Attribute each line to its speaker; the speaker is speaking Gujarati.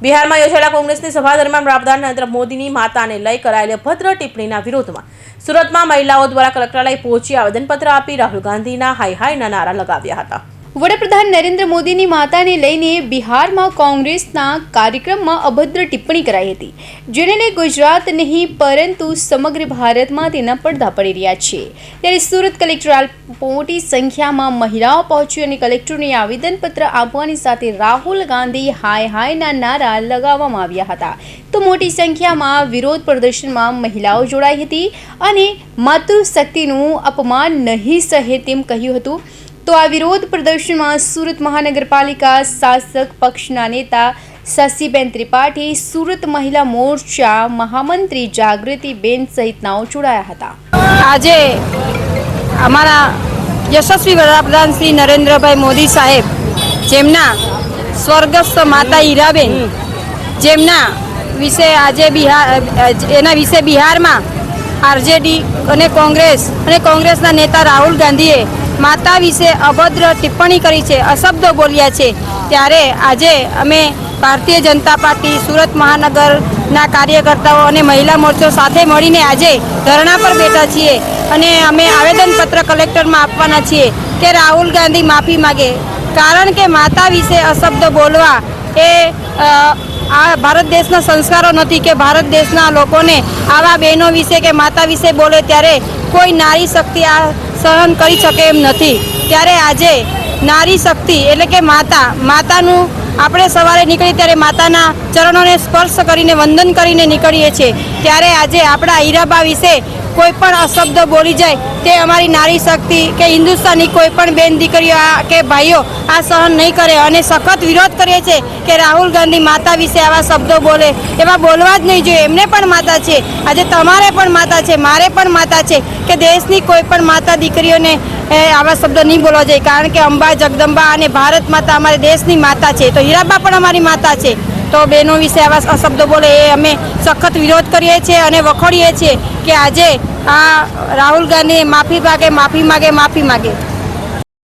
Speaker 1: બિહારમાં યોજાયેલા કોંગ્રેસની સભા દરમિયાન વડાપ્રધાન નરેન્દ્ર મોદીની માતાને લઈ કરાયેલી અભદ્ર ટિપ્પણીના વિરોધમાં સુરતમાં મહિલાઓ દ્વારા કલેક્ટરાલય પહોંચી આવેદનપત્ર આપી રાહુલ ગાંધીના હાય હાયના નારા લગાવ્યા હતા.
Speaker 2: વડાપ્રધાન નરેન્દ્ર મોદીની માતાને લઈને બિહારમાં કોંગ્રેસના કાર્યક્રમમાં અભદ્ર ટિપ્પણી કરાઈ હતી. જેને લઈ ગુજરાત નહીં, પરંતુ સમગ્ર ભારતમાં તેના પડદા પડી રહ્યા છે. ત્યારે સુરત કલેક્ટર મોટી સંખ્યામાં મહિલાઓ પહોંચી અને કલેક્ટરને આવેદનપત્ર આપવાની સાથે રાહુલ ગાંધી હાય હાયના નારા લગાવવામાં આવ્યા હતા. તો મોટી સંખ્યામાં વિરોધ પ્રદર્શનમાં મહિલાઓ જોડાઈ હતી અને માતૃશક્તિનું અપમાન નહીં સહે તેમ કહ્યું હતું. તો આ વિરોધ પ્રદર્શનમાં સુરત મહાનગરપાલિકા શાસક પક્ષના નેતા શશીબેન ત્રિપાઠી, સુરત મહિલા મોરચા મહામંત્રી જાગૃતિબેન સહિતનાઓ જોડાયા હતા.
Speaker 3: આજે અમારા યશસ્વી વડાપ્રધાન શ્રી નરેન્દ્રભાઈ મોદી સાહેબ, જેમના સ્વર્ગસ્થ માતા હીરાબેન, જેમના વિશે આજે બિહાર, એના વિશે બિહારમાં આરજેડી અને કોંગ્રેસ અને કોંગ્રેસના નેતા રાહુલ ગાંધીએ માતા વિશે અભદ્ર ટિપ્પણી કરી છે, અશબ્દો બોલ્યા છે. ત્યારે આજે અમે ભારતીય જનતા પાર્ટી, સુરત મહાનગરના કાર્યકર્તાઓ અને મહિલા મોરચો સાથે મળીને આજે ધરણા પર બેઠા છીએ અને અમે આવેદનપત્ર કલેક્ટરમાં આપવાના છીએ કે રાહુલ ગાંધી માફી માગે. કારણ કે માતા વિશે અશબ્દ બોલવા એ આ ભારત દેશના સંસ્કારો નથી કે ભારત દેશના લોકોને આવા બહેનો વિશે કે માતા વિશે બોલે ત્યારે કોઈ નારી શક્તિ આ સહન કરી શકે એમ નથી. ત્યારે આજે નારી શક્તિ એટલે કે માતા, માતાનું આપણે સવારે નીકળી ત્યારે માતાના ચરણોને સ્પર્શ કરીને વંદન કરીને નીકળીએ છીએ. ત્યારે આજે આપણા હીરાબા વિશે કોઈ પણ અશબ્દ બોલી જાય તે અમારી નારી શક્તિ કે હિન્દુસ્તાની કોઈ પણ બેન દીકરીઓ કે ભાઈઓ આ સહન નહીં કરે અને સખત વિરોધ કરીએ છીએ કે રાહુલ ગાંધી માતા વિશે આવા શબ્દો બોલે. એવા બોલવા જ નહીં જોઈએ. એમને પણ માતા છે. આજે તમારે પણ માતા છે. મારે પણ માતા છે કે દેશની કોઈ પણ માતા દીકરીઓને આવા શબ્દો નહીં બોલવા જોઈએ. કારણ કે અંબા, જગદંબા અને ભારત માતા અમારી દેશની માતા છે. તો હીરાબા પણ અમારી માતા છે. તો બહેનો વિશે આવા અશબ્દો બોલે. એ અમે સખત વિરોધ કરીએ છીએ અને વખોડીએ છીએ કે આજે આ રાહુલ ગાંધી માફી માગે માફી માગે માફી માગે.